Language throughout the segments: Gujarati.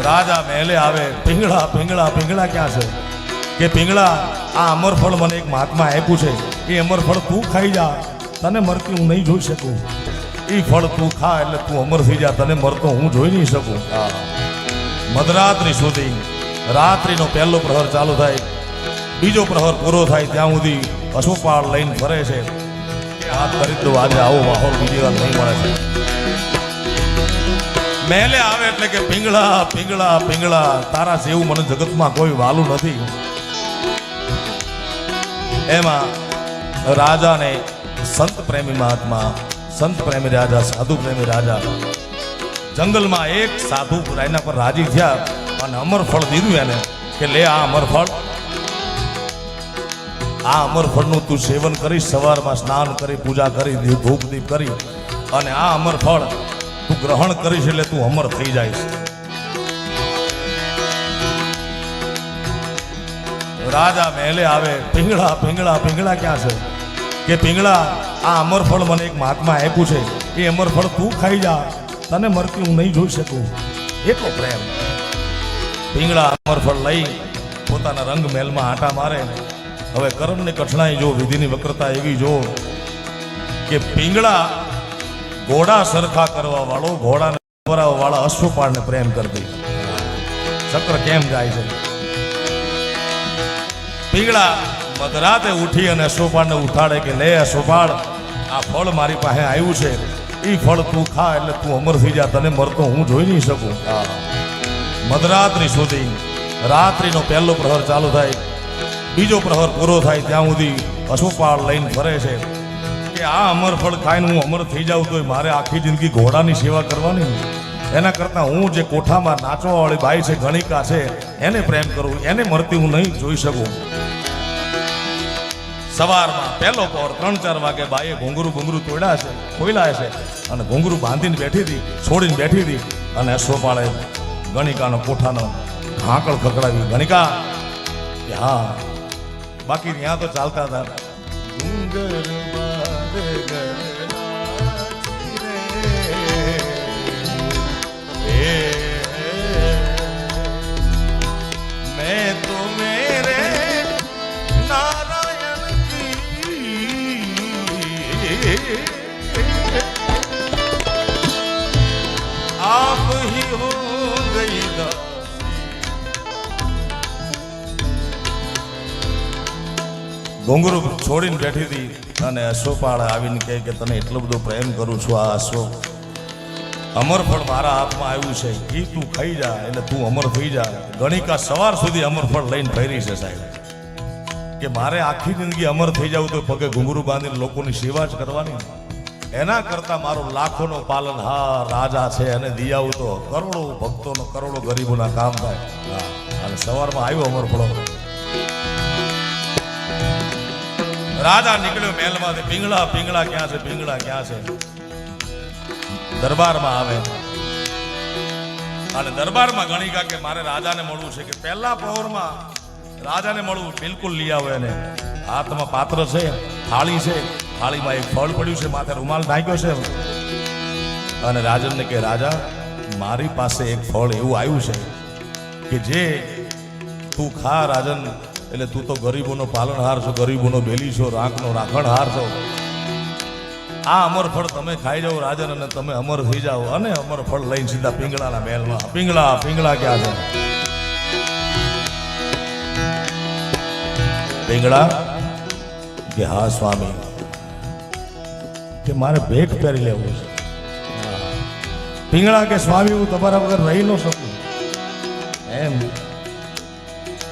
રાજા મહેલે આવે, પિંગળા પિંગળા પિંગળા ક્યાં છે? કે, પિંગળા, આ અમરફળ મને એક મહાત્મા આપ્યું છે. એ અમરફળ તું ખાઈ જા. તને મરતી હું નહીં જોઈ શકું. એ ફળ તું ખા એટલે તું અમર થઈ જા. તને મરતો હું જોઈ નહીં શકું. મધરાત્રિ સુધી રાત્રિનો પહેલો પ્રહર ચાલુ થાય. બીજો પ્રહર પૂરો થાય ત્યાં સુધી પશુપાળ લઈને ફરે છે. આ દરિદ્ર આજે આવો માહોલ બીજી વાર નહીં મળે છે. મહેલે આવે એટલે કે પિંગળા પિંગળા પિંગળા. તારા જેવું મને જગતમાં કોઈ વાલું નથી. એમાં રાજાને સંત પ્રેમી મહાત્મા, સંત પ્રેમી રાજા, સાધુ પ્રેમી રાજા જંગલમાં એક સાધુ એના પર રાજી થયા અને અમરફળ દીધું એને કે લે આ અમરફળ આ અમરફળનું તું સેવન કરી, સવારમાં સ્નાન કરી, પૂજા કરી ધૂપ, દીપ કરી અને આ અમરફળ ગ્રહણ કરીશ એટલે તું અમર થઈ જાય રાજા મહેલે આવે પીંગળા પીંગળા પીંગળા ક્યાં છે? કે પીંગળા આ અમરફળ મને એક મહાત્મા આપ્યું છે. એ અમરફળ તું ખાઈ જા. તને મરતી હું નહીં જોઈ શકું. એટલો પ્રેમ. પીંગળા અમરફળ લઈ પોતાના રંગ મહેલમાં આંટા મારે. હવે કર્મની કઠણાઈ જો, વિધિની વક્રતા એવી જો કે પિંગળા ઘોડા સરખા કરવા વાળો, ઘોડાને વરાવવા વાળા અશ્વપાળને પ્રેમ કરતી ચક્ર કેમ જાય છે? પીગળા મધરાતે ઉઠી અને અશ્વપાળને ઉઠાડે કે, લે અશ્વપાળ આ ફળ મારી પાસે આવ્યું છે. એ ફળ તું ખા એટલે તું અમર થઈ જા. તને મરતો હું જોઈ નહીં શકું. મધરાત્રિ સુધી રાત્રિનો પહેલો પ્રહર ચાલુ થાય. બીજો પ્રહર પૂરો થાય ત્યાં સુધી અશ્વપાળ લઈને ફરે છે. કે આ અમર ફળ ખાઈને હું અમર થઈ જાઉં તો મારે આખી જિંદગી ઘોડાની સેવા કરવાની એના કરતાં હું જે કોઠામાં નાચવા વાળી બાઈ છે, ગણિકા છે, એને પ્રેમ કરું, એને મરતી હું નહીં જોઈ શકું. સવારમાં પહેલો પોર ત્રણ ચાર વાગે બાઈએ ઘૂંઘરું ઘૂંઘરું તોડ્યા છે ખોઈલા છે અને ઘૂંઘરું બાંધીને બેઠી હતી, છોડીને બેઠી હતી અને અશ્વપાળે ગણિકાનો કોઠાનો હાંકળ ખકડાવી ગણિકા હા, બાકી ત્યાં તો ચાલતા હતા. ઘોંઘરું છોડીને બેઠી હતી અને અશ્વપાળ આવીને કહે કે તને એટલો બધો પ્રેમ કરું છું આ અશ્વ અમરફળ મારા હાથમાં આવ્યું છે. એ તું ખાઈ જા, એટલે તું અમર થઈ જા. ગણિકા સવાર સુધી અમરફળ લઈને ફેરી છે સાહેબ. કે મારે આખી જિંદગી અમર થઈ જવું તો પગે ઘુંઘરું બાંધીને લોકોની સેવા જ કરવાની એના કરતા મારો લાખોનો પાલનહાર રાજા છે અને દિયાવું તો, કરોડો ભક્તોનો કરોડો ગરીબોના કામ થાય. અને સવારમાં આવ્યો અમરફળો રાજા નીકળ્યો મહેલમાંથી. પીંગળા પીંગળા ક્યાં છે, પીંગળા ક્યાં છે? દરબારમાં આવે. અને દરબારમાં ગણિકા કે મારે રાજાને મળવું છે કે પહેલા પ્રહરમાં રાજાને મળવું બિલકુલ લઈ આવે એને. હાથમાં પાત્ર છે, થાળી છે, થાળીમાં એક ફળ પડ્યું છે, માથે રૂમાલ નાખ્યો છે. અને રાજનને કે રાજા, મારી પાસે એક ફળ એવું આવ્યું છે કે જે તું ખા, રાજન. એટલે તું તો ગરીબોનો પાલનહાર છો, ગરીબોનો બેલી છો રાંકનો રાખણહાર છો. આ અમર ફળ તમે ખાઈ જાઓ રાજન, અને તમે અમર થઈ જાઓ. અને અમર ફળ લઈને સીધા પિંગળાના મહેલમાં. પિંગળા પિંગળા ક્યાં છે? પિંગળા? કે હા, સ્વામી. કે મારે ભેટ પહેરી લેવું છે. પિંગળા કે સ્વામી, હું તમારા વગર રહી ન શકું. એમ.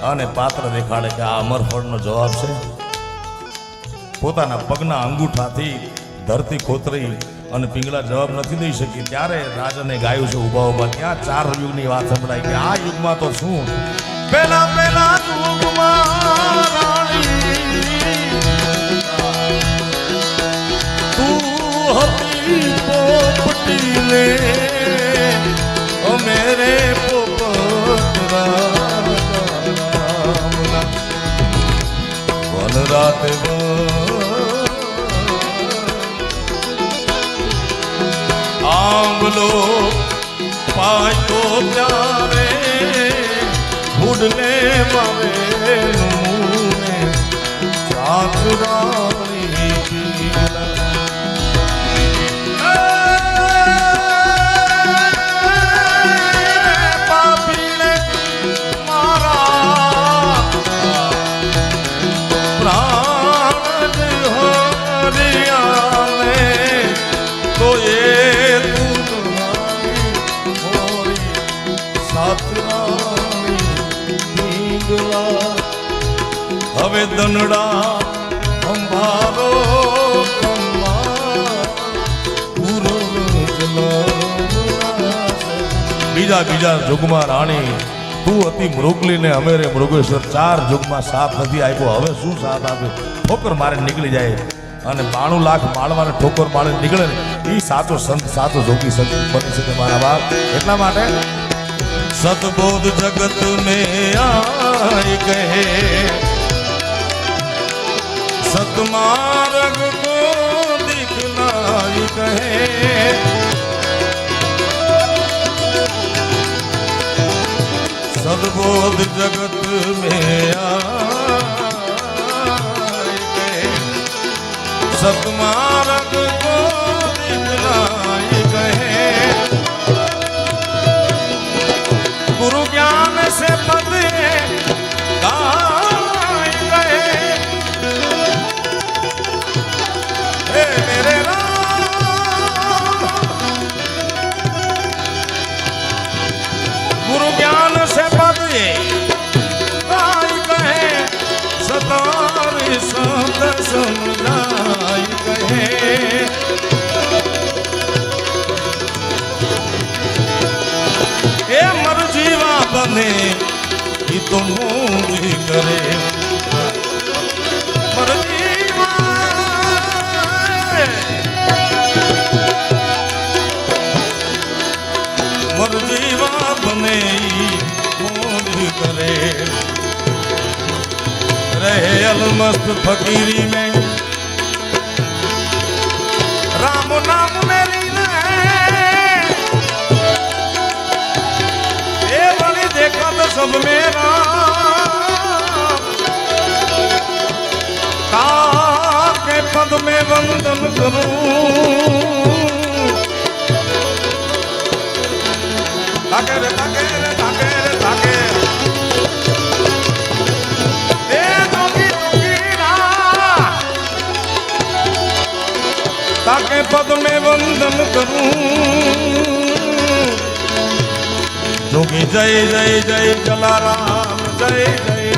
અને પાત્ર દેખાડે કે આ અમરફળનો જવાબ છે. પોતાના પગના અંગૂઠાથી ધરતી ખોતરી અને પિંગલા જવાબ નથી દઈ શકી. ત્યારે રાજને ગાયું છે ઊભા ઊભા ત્યાં ચાર યુગની વાત સંભળાય કે આ યુગમાં તો શું? પેલા પેલા રાત આંબલો પાછો પ્યારે ભૂડને માવે હવે દનડા અંભારો બીજા બીજા જુગમાં રાણી, તું અતિ મૃગલીને અમે રે મૃગેશ્વર. ચાર જુગમાં સાથ નથી આપ્યો. હવે શું સાથ આપે? ઠોકર મારે નીકળી જાય. અને બાણું લાખ માળવાને ઠોકર માળે નીકળે ને એ સાચો સંત સાચો જોગી સંત બની શકે મારા બાપ. એટલા માટે સદબોધ જગત ને આ કહે सतमार्ग को दिखलाई कहे सदबोध जगत में आए कहे सतमार्ग સમુદાય કહે હે મરજીવા બને એ તો મોજ કરે ખેલ મસ્ત ફકીરી મેં. રામ નામ મેરી એ વળી દેખા તો સબ મેરા. કે પદ મેં વંદન કરું. તાકે બેટા જય જય જય જલારામ જય જય